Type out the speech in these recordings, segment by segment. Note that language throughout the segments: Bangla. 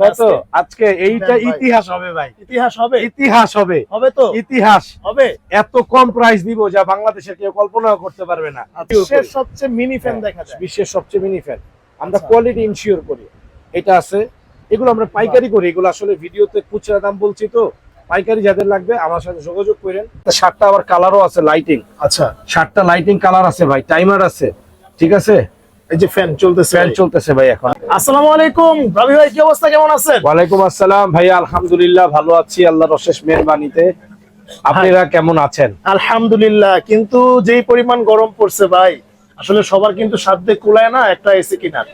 কত? আজকে। এইটা ইতিহাস হবে ভাই। ইতিহাস হবে। ইতিহাস হবে। হবে তো? ইতিহাস। হবে? এত কম প্রাইস দিব যা বাংলাদেশের কেউ কল্পনাও করতে পারবে না। বিশ্বের সবচেয়ে মিনি ফ্যান দেখা যায়। বিশ্বের সবচেয়ে মিনি ফ্যান আমরা। কোয়ালিটি ইনশিওর করি। এটা আছে। এগুলো আমরা পাইকারি করি। এগুলো আসলে ভিডিওতে খুচরা দাম বলছি তো। পাইকারি যাদের লাগবে আমার সাথে যোগাযোগ করেন। শার্টটা আবার কালারও আছে লাইটিং আচ্ছা। শার্টটা লাইটিং কালার আছে ভাই। টাইমার আছে। ঠিক আছে? এই যে ফ্যান চলতেছে ফ্যান চলতেছে ভাই এখন। আসসালামু আলাইকুম। রবি ভাই কি অবস্থা? কেমন আছেন? ওয়ালাইকুম আসসালাম। ভাই আলহামদুলিল্লাহ ভালো আছি আল্লাহর অশেষ মেহরবানিতে। আপনারা কেমন আছেন? আলহামদুলিল্লাহ কিন্তু যেই পরিমাণ গরম পড়ছে ভাই আসলে সবার কিন্তু সাধ্যে কুলায় না একটা এসি কিনার।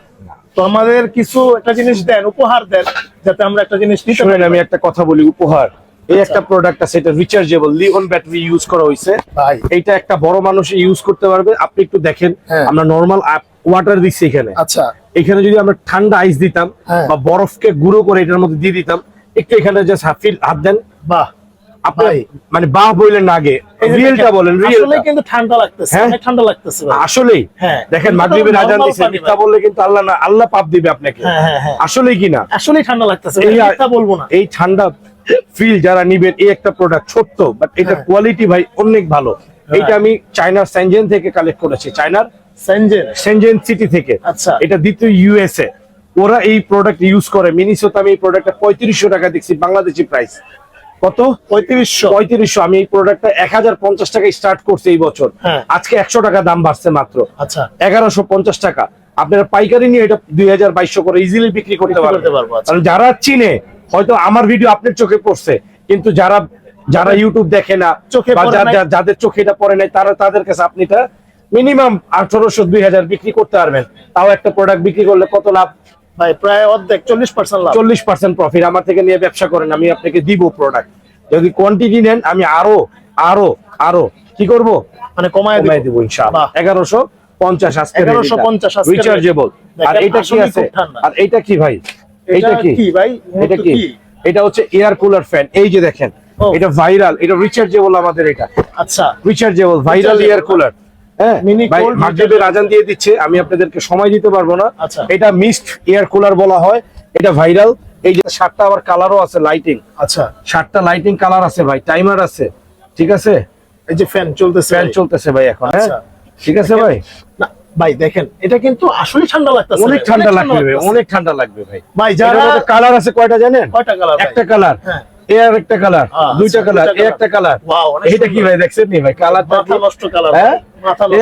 তো আমাদের কিছু একটা জিনিস দেন উপহার দেন যাতে আমরা একটা জিনিস নিতে পারি। আমি একটা কথা বলি উপহার। এই একটা প্রোডাক্ট আছে এটা রিচার্জেবল লিওন ব্যাটারি ইউজ করা হয়েছে ভাই। এইটা একটা বড় মানুষ ইউজ করতে পারবে। আপনি একটু দেখেন হ্যাঁ। আমরা নর্মাল ওয়াটার দিচ্ছি এখানে। আচ্ছা। এখানে যদি আমরা ঠান্ডা আইস দিতাম হ্যাঁ। বা বরফকে গুঁড়ো করে এটার মধ্যে দিয়ে দিতাম একটু এখানে জাস্ট হাফিল হাত দেন। বাহ। মানে বাহ না আগে। রিয়েলটা বলেন রিয়েলটা কিন্তু ঠান্ডা লাগতেছে হ্যাঁ? ঠান্ডা লাগতেছে আসলেই। হ্যাঁ। দেখেন মাগরিবের আজান দিছে মিথ্যা বললে কিন্তু আল্লাহ না আল্লাহ পাপ দিবে আপনাকে। হ্যাঁ আসলেই কিনা আসলেই ঠান্ডা লাগতেছে মিথ্যা বলব না। এই ঠান্ডা ফিল যারা নিবেন এই একটা প্রোডাক্ট ছোট্ট বাট এটা। কোয়ালিটি ভাই অনেক ভালো। এইটা আমি চায়নার স্যানজেন থেকে কালেক্ট করেছি। চায়নার সেনজেন সিটি থেকে। আচ্ছা। এটা দ্বিতীয় ইউএসএ ওরা এই প্রোডাক্ট ইউজ করে। মিনিসোতে আমি এই প্রোডাক্টটা পঁয়ত্রিশশো টাকা দেখছি বাংলাদেশি প্রাইস কত? পঁয়ত্রিশশো। পঁয়ত্রিশশো। আমি এই প্রোডাক্টটা এক হাজার পঞ্চাশ টাকা স্টার্ট করছি এই বছর। হ্যাঁ। আজকে একশো টাকা দাম বাড়ছে মাত্র। আচ্ছা। এগারোশো পঞ্চাশ টাকা। আপনারা পাইকারি নিয়ে এটা দুই হাজার বাইশশো করে ইজিলি বিক্রি করতে পারবেন। পারব, আচ্ছা। যারা চিনে হয়তো আমার ভিডিও আপনার চোখে পড়ছে কিন্তু যারা যারা ইউটিউব দেখে না চোখে যাদের চোখে এটা পড়ে নাই তারা তাদের কাছে আপনি এটা মিনিমাম আঠারোশো দুই হাজার বিক্রি করতে পারবেন। তাও একটা প্রোডাক্ট বিক্রি করলে কত লাভ? ভাই প্রায় অর্ধেক চল্লিশ পার্সেন্ট লাভ। চল্লিশ পার্সেন্ট প্রফিট আমার থেকে নিয়ে ব্যবসা করেন আমি আপনাকে দিব প্রোডাক্ট যদি কোয়ান্টিটি নেন আমি আরও আরও আরও। কি করব? মানে কমায় কমাই দিব। ইনশাআল্লাহ। এগারোশো পঞ্চাশ আজকে 1150 আজকের রিচার্জেবল। আর এটা কি আছে? আর এটা কি ভাই? এটা কি? ভাই? এটা কি? এটা হচ্ছে এয়ার কুলার ফ্যান এই যে দেখেন এটা ভাইরাল এটা রিচার্জেবল আমাদের এটা। আচ্ছা। রিচার্জেবল ভাইরাল এয়ার কুলার হ্যাঁ cold আজান দিয়ে দিচ্ছে আমি আপনাদেরকে সময় দিতে পারব না। আচ্ছা। এটা মিস্ট এয়ার কুলার বলা হয় এটা ভাইরাল এই যে সাতটা আবার কালারও আছে লাইটিং আচ্ছা। সাতটা লাইটিং কালার আছে ভাই টাইমার আছে ঠিক আছে? এই যে ফ্যান চলতেছে ফ্যান চলতেছে ভাই এখন হ্যাঁ? আচ্ছা। ঠিক আছে ভাই? না ভাই দেখেন এটা কিন্তু আসলে ঠান্ডা লাগতেছে অনেক ঠান্ডা লাগবে অনেক ঠান্ডা লাগবে ভাই। ভাই যারা কালার আছে কয়টা জানেন? কয়টা কালার একটা কালার হ্যাঁ। এর একটা কালার আচ্ছা, দুইটা কালার এ একটা কালার এটা কি ভাই দেখছেন নি ভাই? কালারটা মাথা নষ্ট কালার হ্যাঁ?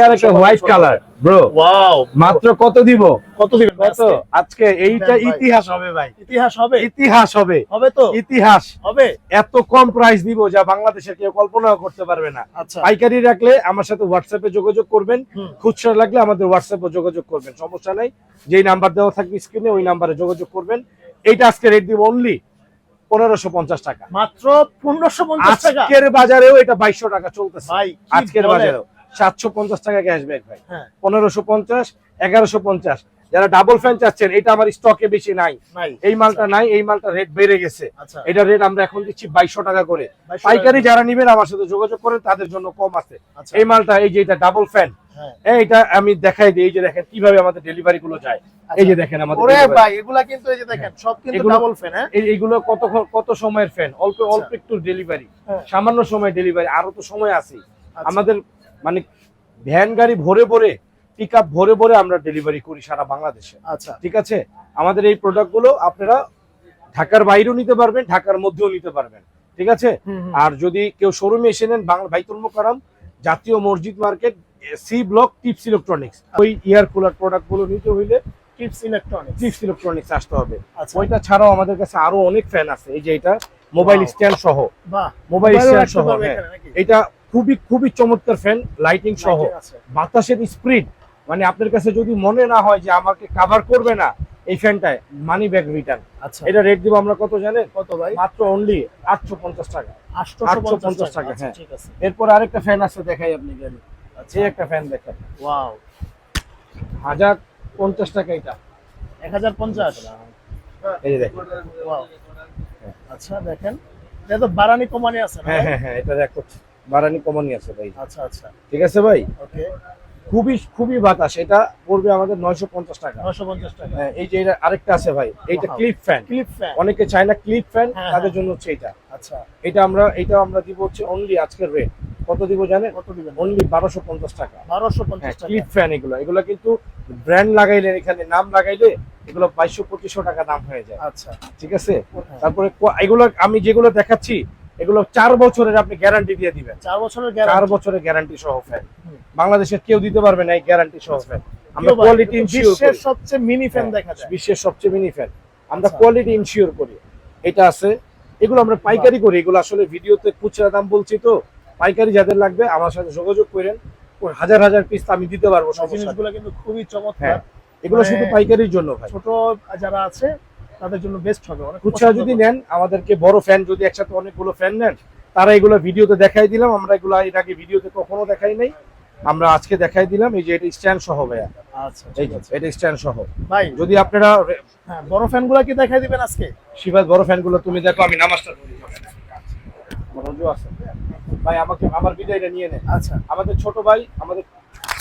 একটা হোয়াইট কালার ব্রো ওয়াও মাত্র কত দিব? কত দিবেন কত? আজকে? এইটা ইতিহাস হবে ভাই। ইতিহাস হবে? ইতিহাস হবে। হবে তো? ইতিহাস। হবে? এত কম প্রাইস দিব যা বাংলাদেশের কেউ কল্পনাও করতে পারবে না। আচ্ছা। পাইকারি রাখলে আমার সাথে হোয়াটসঅ্যাপে যোগাযোগ করবেন। খুচরা লাগলে আমাদের হোয়াটসঅ্যাপে যোগাযোগ করবেন। সমস্যা নাই। যেই নাম্বার দেওয়া থাকবে স্ক্রিনে ওই নাম্বারে যোগাযোগ করবেন। এইটা আজকে রেট দিব অনলি পনেরোশো পঞ্চাশ টাকা। মাত্র পনেরোশো পঞ্চাশ টাকা। আজকের বাজারেও এটা বাইশশো টাকা চলতেছে। ভাই আজকের বাজারেও। সাতশো পঞ্চাশ টাকা ক্যাশব্যাক ভাই। হ্যাঁ। পনেরোশো পঞ্চাশ এগারোশো পঞ্চাশ যারা ডাবল ফ্যান চাচ্ছেন এটা আমার স্টকে বেশি নাই। এই মালটা নাই এই মালটা রেট বেড়ে গেছে। আচ্ছা। এটা রেট আমরা এখন দিচ্ছি বাইশশো টাকা করে। পাইকারি যারা নিবেন আমার সাথে যোগাযোগ করেন তাদের জন্য কম আছে। আচ্ছা। এই মালটা এই যে এটা ডাবল ফ্যান হ্যাঁ। এটা আমি দেখাই দিই এই যে দেখেন কীভাবে আমাদের ডেলিভারি গুলো যায়। এই যে দেখেন আমাদের ওরে ভাই এগুলা কিন্তু এই যে দেখেন সব কিন্তু ডাবল ফ্যান হ্যাঁ? এইগুলো কত কত সময়ের ফ্যান অল্প অল্প একটু ডেলিভারি হ্যাঁ। সামান্য সময় ডেলিভারি আরও তো সময় আছে। আচ্ছা। আমাদের মানে ভ্যান গাড়ি ভরে ভরে পিক আপ ভরে ভরে আমরা ডেলিভারি করি সারা বাংলাদেশে। আচ্ছা। ঠিক আছে? আমাদের এই প্রোডাক্টগুলো আপনারা ঢাকার বাইরেও নিতে পারবেন ঢাকার মধ্যেও নিতে পারবেন। ঠিক আছে। আর যদি কেউ শোরুমে এসে নেন বাংলা বাইতুল মোকাররম জাতীয় মসজিদ market C block tips electronics ওই ইয়ার কুলার প্রোডাক্টগুলো নিতে হইলে টিপস ইলেকট্রনিক্স টিপস ইলেকট্রনিক্স আসতে হবে। আচ্ছা। ওইটা ছাড়াও আমাদের কাছে আরও অনেক ফ্যান আছে। এই যে এটা মোবাইল স্ট্যান্ড সহ। বাহ। মোবাইল স্ট্যান্ড সহ হ্যাঁ। এটা খুবই খুবই চমৎকার ফ্যান লাইটিং সহ। বাতাসের স্প্রিড মানে আপনার কাছে যদি মনে না হয় যে আমাকে কাভার করবে না এই ফ্যানটায় মানি ব্যাক রিটার্ন আচ্ছা। এটা রেট দিব আমরা কত জানেন? কত ভাই? মাত্র অনলি আটশো পঞ্চাশ টাকা। 850 টাকা, আচ্ছা, হ্যাঁ। ঠিক আছে। এরপর আরেকটা ফ্যান আছে দেখাই আপনি জানেন আচ্ছা। এই একটা ফ্যান দেখেন ওয়াও। হাজার পঞ্চাশ টাকা এটা। 1050 এই যে দেখেন। ওয়াও। আচ্ছা দেখেন। এটা তো বারানি কোম্পানি আছে হ্যাঁ হ্যাঁ হ্যাঁ এটা দেখো বারানি কমনই আছে ভাই। আচ্ছা আচ্ছা। ঠিক আছে ভাই? ওকে। খুবই খুবই বাতাস। এটা পড়বে আমাদের নয়শো পঞ্চাশ টাকা। নয়শো পঞ্চাশ টাকা। হ্যাঁ, এই যে এটা আরেকটা আছে ভাই এইটা ক্লিপ ফ্যান ক্লিপ ফ্যান অনেকে চায় না ক্লিপ ফ্যান তাদের হ্যাঁ। জন্য হচ্ছে এটা। আচ্ছা। এটা আমরা এটা আমরা দিব হচ্ছে অনলি আজকের রেট কত দিব জানেন? কত দিবেন? অনলি বারোশো পঞ্চাশ টাকা। বারোশো পঞ্চাশ ক্লিপ ফ্যান এগুলো। এগুলো কিন্তু ব্র্যান্ড লাগাইলে এখানে নাম লাগাইলে এগুলো বাইশশো পঁচিশশো টাকা দাম হয়ে যায়। আচ্ছা। ঠিক আছে? হ্যাঁ। তারপরে এগুলো আমি যেগুলো দেখাচ্ছি এগুলো চার বছরের আপনি গ্যারান্টি দিয়ে দিবেন। চার বছরের চার বছরের গ্যারান্টি সহ ফ্যান বাংলাদেশের কেউ দিতে পারবে না এই গ্যারান্টি সহ ফ্যান আমরা কোয়ালিটি বিশ্বের সবচেয়ে মিনি ফ্যান দেখা যায়। বিশ্বের সবচেয়ে মিনি ফ্যান আমরা আচ্ছা। কোয়ালিটি ইনশিওর করি। এটা আছে। এগুলো আমরা পাইকারি করি। এগুলো আসলে ভিডিওতে খুচরা দাম বলছি তো। পাইকারি যাদের লাগবে আমার সাথে যোগাযোগ করেন। হাজার হাজার পিস আমি দিতে পারব নেই। জিনিসগুলো কিন্তু খুবই চমৎকার। হ্যাঁ এগুলো মানে- শুধু পাইকারির জন্য ভাই। ছোট যারা আছে তাদের জন্য বেস্ট হবে। খুচরা যদি নেন আমাদেরকে বড় ফ্যান যদি একসাথে অনেকগুলো ফ্যান নেন তারা এগুলো ভিডিওতে দেখাই দিলাম। আমরা এগুলো এর আগে ভিডিওতে কখনো দেখাই নাই। আমরা আজকে দেখাই দিলাম। এই যে এটা স্ট্যান্ড সহ ভাইয়া। আচ্ছা ঠিক আছে। এটা স্ট্যান্ড সহ। ভাই যদি আপনারা হ্যাঁ বড় ফ্যানগুলা কি দেখাই দিবেন আজকে? শিবাজ বড় ফ্যানগুলো তুমি দেখো আমি নামাজটা রোজু আছে। ভাই আমাকে আমার বিদায়টা নিয়ে নেন। আচ্ছা। আমাদের ছোট ভাই আমাদের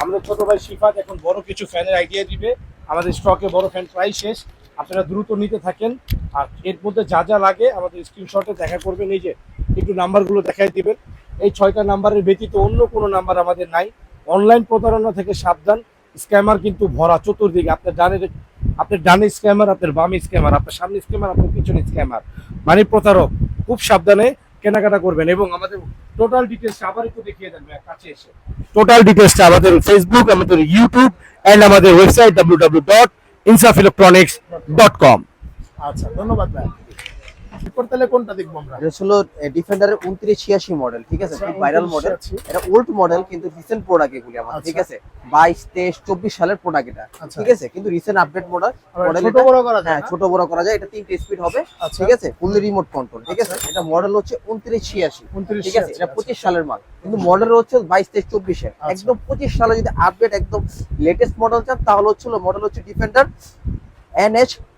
আমাদের ছোট ভাই শিফাত এখন বড় কিছু ফ্যানের আইডিয়া দিবে। আমাদের স্টকে বড় ফ্যান প্রায় শেষ। আপনারা দ্রুত নিতে থাকেন। আর এর মধ্যে যা যা লাগে আমাদের স্ক্রিনশটে দেখা করবেন। এই যে একটু নাম্বারগুলো দেখাই দিবেন। এই ছয়টা নাম্বারের ব্যতীত অন্য কোনো নাম্বার আমাদের নাই। অনলাইন প্রতারণা থেকে সাবধান। স্ক্যামার কিন্তু ভরা চতুর্দিকে। আপনার ডানে আপনার ডানে স্ক্যামার আপনার বামে স্ক্যামার আপনার সামনে স্ক্যামার আপনার পিছনে স্ক্যামার মানে প্রতারক, খুব সাবধানে কেনাকাটা করবেন এবং আমাদের টোটাল ডিটেলস আবার একটু দেখিয়ে দেন কাছে এসে। টোটাল ডিটেলসটা আমাদের ফেসবুক আমাদের ইউটিউব এন্ড আমাদের website W W dot Insaf electronics dot com আচ্ছা ধন্যবাদ এরপর তাহলে কোনটা দেখব আমরা? এটা হলো ডিফেন্ডারের উনত্রিশ ছিয়াশি মডেল ঠিক আছে? আচ্ছা, খুব ভাইরাল মডেল এটা ওল্ড মডেল কিন্তু রিসেন্ট প্রোডাক্ট এগুলি আমার ঠিক আচ্ছা। আছে? বাইশ তেইশ চব্বিশ সালের প্রোডাক্ট এটা আচ্ছা। ঠিক আছে? কিন্তু রিসেন্ট আপডেট মডেল মডেল ছোট বড় করা যায় হ্যাঁ ছোট বড় করা যায়। এটা তিনটে স্পিড হবে আচ্ছা। ঠিক আছে? ফুললি রিমোট কন্ট্রোল ঠিক আছে? এটা মডেল হচ্ছে উনত্রিশ ছিয়াশি 29 ঠিক আছে? এটা আচ্ছা। পঁচিশ সালের মাল কিন্তু মডেল হচ্ছে বাইশ তেইশ চব্বিশে আচ্ছা। একদম পঁচিশ সালে যদি আপডেট একদম লেটেস্ট মডেল চান তাহলে হচ্ছিল মডেল হচ্ছে ডিফেন্ডার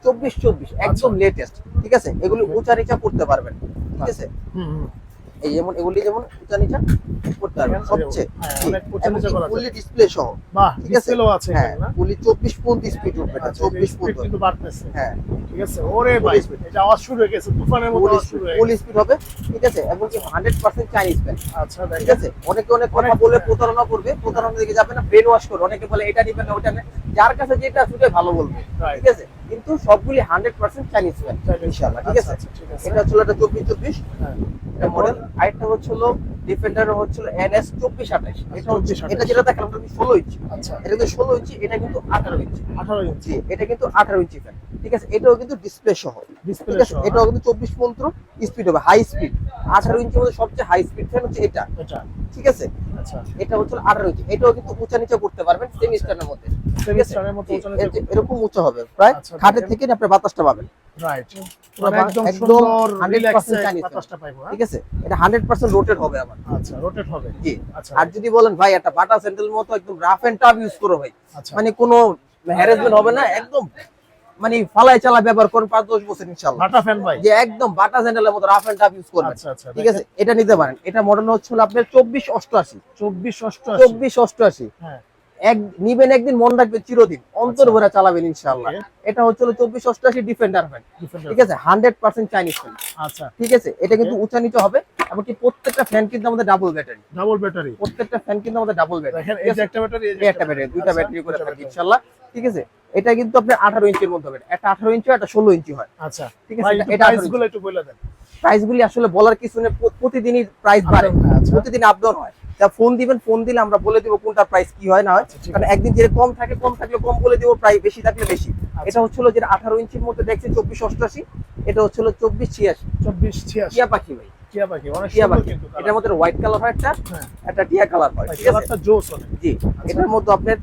চব্বিশ চব্বিশ একদম লেটেস্ট ঠিক আছে? এগুলি উঁচা নিচা করতে পারবেন ঠিক আছে। এই যেমন এগুলি যেমন উঁচা নিচা করতে পারবেন সবচেয়ে। হ্যাঁ, যায়। ফুললি ডিসপ্লে সহ ঠিক আছে? হ্যাঁ ফুললি চব্বিশ পর্যন্ত স্পিড উঠবে আচ্ছা, চব্বিশ পর্যন্ত কিন্তু বাড়তেছে। হ্যাঁ। ঠিক আছে ওরে ভাই এটা আওয়াজ শুরু হয়ে গেছে তুফানের মতো আওয়াজ শুরু হয়ে ফুল স্পিড হবে ঠিক আছে? এবং কি চাইনিজ আচ্ছা ঠিক আছে? অনেকে অনেক কথা বলে প্রতারণা করবে প্রতারণা দিকে যাবে না ব্রেন ওয়াশ করবে অনেকে বলে এটা নিবেন না ওটা যার কাছে যেটা সেটাই ভালো বলবে ঠিক আছে? কিন্তু সবগুলি hundred percent Chinese fan Chinese ইনশাআল্লাহ ঠিক আচ্ছা, আছে? আচ্ছা, এটা হচ্ছে একটা চব্বিশ চব্বিশ হ্যাঁ। এটা মডেল আরেকটা হচ্ছিল ডিফেন্ডার হচ্ছিল এনএস চব্বিশ আঠাশ। এটা হচ্ছে এটা যেটা দেখালাম ওটা ষোলো ইঞ্চি আচ্ছা। এটা কিন্তু ষোলো ইঞ্চি এটা কিন্তু আঠারো ইঞ্চি আঠারো ইঞ্চি এটা কিন্তু আঠারো ইঞ্চি ফ্যান ঠিক আছে? এটাও কিন্তু ডিসপ্লে সহ। ঠিক আছে? এটাও কিন্তু চব্বিশ পর্যন্ত স্পিড হবে হাই স্পিড আঠারো ইঞ্চির মধ্যে সবচেয়ে হাই স্পিড ফ্যান হচ্ছে এটা। ঠিক আছে? আচ্ছা। এটা হচ্ছে আঠারো ইঞ্চি। এটাও কিন্তু উঁচা নিচা করতে পারবেন সেমি স্ট্যান্ডের মধ্যে। উঁচা নিচা এরকম উঁচা হবে। প্রায় আচ্ছা, খাটের থেকে আপনি বাতাসটা পাবেন। রাইট একদম একদম সুন্দর রিল্যাক্সে বাতাসটা পাইবো হ্যাঁ? ঠিক আছে? এটা হান্ড্রেড পার্সেন্ট রোটেট হবে আবার আচ্ছা রোটেট হবে। জি। আচ্ছা। আর যদি বলেন ভাই একটা বাটা স্যান্ডেল মতো একদম রাফ এন্ড টাফ ইউজ করো ভাই। মানে কোনো হ্যারাসমেন্ট হবে না একদম। মানে ফালাই চালা ব্যবহার করুন পাঁচ দশ বছর ইনশাল্লাহ ফ্যান ভাই। যে একদম বাটা স্যান্ডেলের মতো রাফ এন্ড টাফ ইউজ করবেন। আচ্ছা আচ্ছা ঠিক আছে এটা নিতে পারেন। এটা মডেল হচ্ছিল আপনার চব্বিশ অষ্টআশি। চব্বিশ অষ্টআশি। চব্বিশ অষ্টআশি। হ্যাঁ। এক নিবেন একদিন মন রাখবেন চিরদিন। অন্তর আচ্ছা। ভরে চালাবেন ইনশাল্লাহ এটা চব্বিশ অষ্টআশি ডিফেন্ডার ফ্যান ঠিক আছে হান্ড্রেড পার্সেন্ট চাইনিজ ফ্যান আচ্ছা। ঠিক আছে এটা কিন্তু উঁচা নিচে হবে এমনকি প্রত্যেকটা ফ্যান কিন্তু আমাদের ডাবল ব্যাটারি ডাবল ব্যাটারি প্রত্যেকটা ফ্যান কিন্তু আমাদের ডাবল ব্যাটারি একটা ব্যাটারি একটা ব্যাটারি দুইটা ব্যাটারি করে থাকি ইনশাল্লাহ ঠিক আছে? এটা কিন্তু আপনার আঠারো ইঞ্চির মধ্যে হবে। একটা আঠারো ইঞ্চি একটা ষোলো ইঞ্চি হয়। আচ্ছা ঠিক আছে এটা- গুলো একটু বলে দেন। প্রাইস গুলি আসলে বলার কিছু নেই প্রতিদিনই প্রাইস বাড়ে। down, আচ্ছা। প্রতিদিন আপ ডাউন হয়। তা ফোন দিবেন ফোন দিলে আমরা বলে দিব কোনটা প্রাইস কি হয় না হয়। আচ্ছা, কারণ একদিন যে কম থাকে কম থাকলে কম বলে দিব প্রাইস বেশি থাকলে বেশি। এটা হচ্ছিল যেটা আঠারো ইঞ্চির মধ্যে দেখছি চব্বিশ অষ্টআশি। এটা হচ্ছিল চব্বিশ ছিয়াশি। চব্বিশ ছিয়াশি। টিয়া পাখি ভাই। টিয়া পাখি অনেক টিয়া পাখি। এটার মধ্যে হোয়াইট কালার হয় একটা হ্যাঁ। একটা টিয়া কালার হয় ঠিক আছে? জি এটার মধ্যে আপনার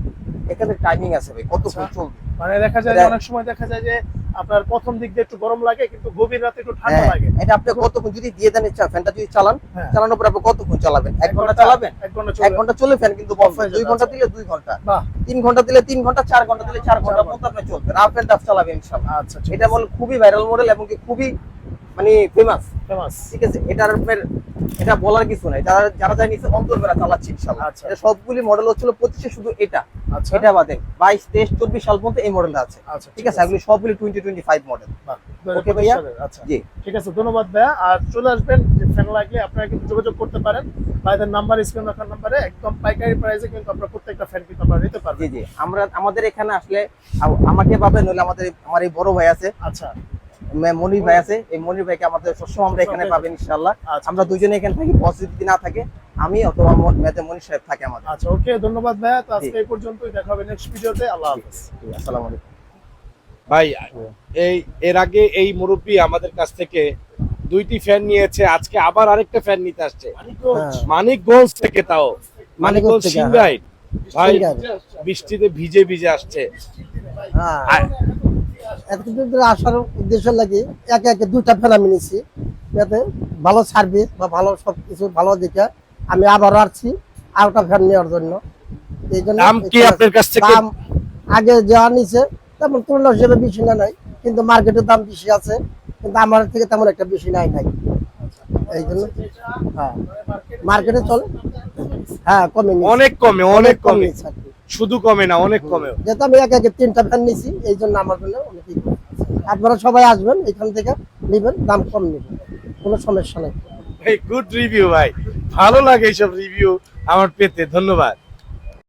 এখানে টাইমিং আছে ভাই কত আচ্ছা। চলবে? মানে দেখা যায় অনেক সময় দেখা যায় যে আপনার প্রথম দিক দিয়ে একটু গরম লাগে কিন্তু গভীর রাতে একটু ঠান্ডা হ্যাঁ, লাগে। এটা আপনি কতক্ষণ যদি দিয়ে দেন ইচ্ছা ফ্যানটা যদি চালান হ্যাঁ। চালানোর পর আপনি কতক্ষণ চালাবেন? এক ঘণ্টা চালাবেন? এক ঘণ্টা এক ঘণ্টা চলে ফ্যান কিন্তু বন্ধ হয়ে দুই ঘণ্টা। দিলে দুই ঘণ্টা। বাহ। তিন ঘণ্টা দিলে তিন ঘণ্টা চার ঘণ্টা দিলে চার ঘণ্টা পর্যন্ত আপনি চলবে রাফ এন্ড টাফ চালাবেন ইনশাআল্লাহ। আচ্ছা এটা মনে খুবই ভাইরাল মডেল এবং কি খুবই মানে ফেমাস ফেমাস ঠিক আছে? এটার আপনার এটা বলার কিছু নাই। যারা যারা যাই নিচে অন্তর বেলা চালাচ্ছি ইনশাল্লাহ আচ্ছা। এটা সবগুলি মডেল হচ্ছিল পঁচিশে শুধু এটা। আচ্ছা। এটা বাদে বাইশ তেইশ চব্বিশ সাল পর্যন্ত এই মডেলটা আছে। আচ্ছা ঠিক আছে? এগুলি সবগুলি twenty twenty five model okay ভাইয়া? আচ্ছা। জি। ঠিক আছে ধন্যবাদ ভাইয়া। আর চলে আসবেন যে ফ্যান লাগলে আপনারা কিন্তু যোগাযোগ করতে পারেন। ভাইদের নাম্বার স্ক্রিন রাখার নাম্বারে একদম পাইকারি প্রাইসে কিন্তু আপনারা প্রত্যেকটা ফ্যান কিন্তু আপনারা নিতে জি পারবেন। জি আমরা আমাদের এখানে আসলে আমাকে পাবেন নইলে আমাদের আমার এই বড় ভাই আছে। আচ্ছা। মনির ভাই আছে। এই মনির ভাইকে আমাদের সবসময় আমরা এখানে পাবেন ইনশাল্লাহ আচ্ছা। আমরা দুজনে এখানে থাকি বস যদি না থাকে আমি অথবা মনির সাহেব থাকে আমাদের। আচ্ছা ওকে ধন্যবাদ ভাইয়া। তো আজকে। এই পর্যন্তই দেখা হবে নেক্সট ভিডিওতে। আল্লাহ হাফেজ। আসসালামু আলাইকুম। ভাই এই এর আগে এই মুরব্বী আমাদের কাছ থেকে দুইটি ফ্যান নিয়েছে আজকে আবার আরেকটা ফ্যান নিতে আসছে। হ্যাঁ। মানিকগঞ্জ থেকে তাও। মানিকগঞ্জ থেকে, সিংগাইট ভাই বৃষ্টিতে ভিজে ভিজে আসছে। হ্যাঁ। এতদিন ধরে আসার উদ্দেশ্য লাগে একে একে দুইটা যাতে ভালো সার্ভিস বা ভালো সব কিছু ভালো দেখে আমি আবারও আসছি আর একটা ফ্যান নেওয়ার জন্য। এই জন্য দাম আগে যা নিছে তেমন তুলনা হিসেবে বেশি না নাই। কিন্তু মার্কেটের দাম বেশি আছে কিন্তু আমার থেকে তেমন একটা বেশি নাই নাই। এই জন্য হ্যাঁ। মার্কেটে চলে হ্যাঁ কমে অনেক কমে অনেক কমে কি। শুধু কমে না অনেক কমে যেহেতু আমি এক একে তিনটা ফ্যান নিছি এই জন্য আমার জন্য অনেকই। আপনারা সবাই আসবেন এখান থেকে নেবেন দাম কম নেবেন। কোনো সমস্যা নেই। ভাই গুড রিভিউ ভাই। ভালো লাগে এইসব রিভিউ আমার পেতে ধন্যবাদ।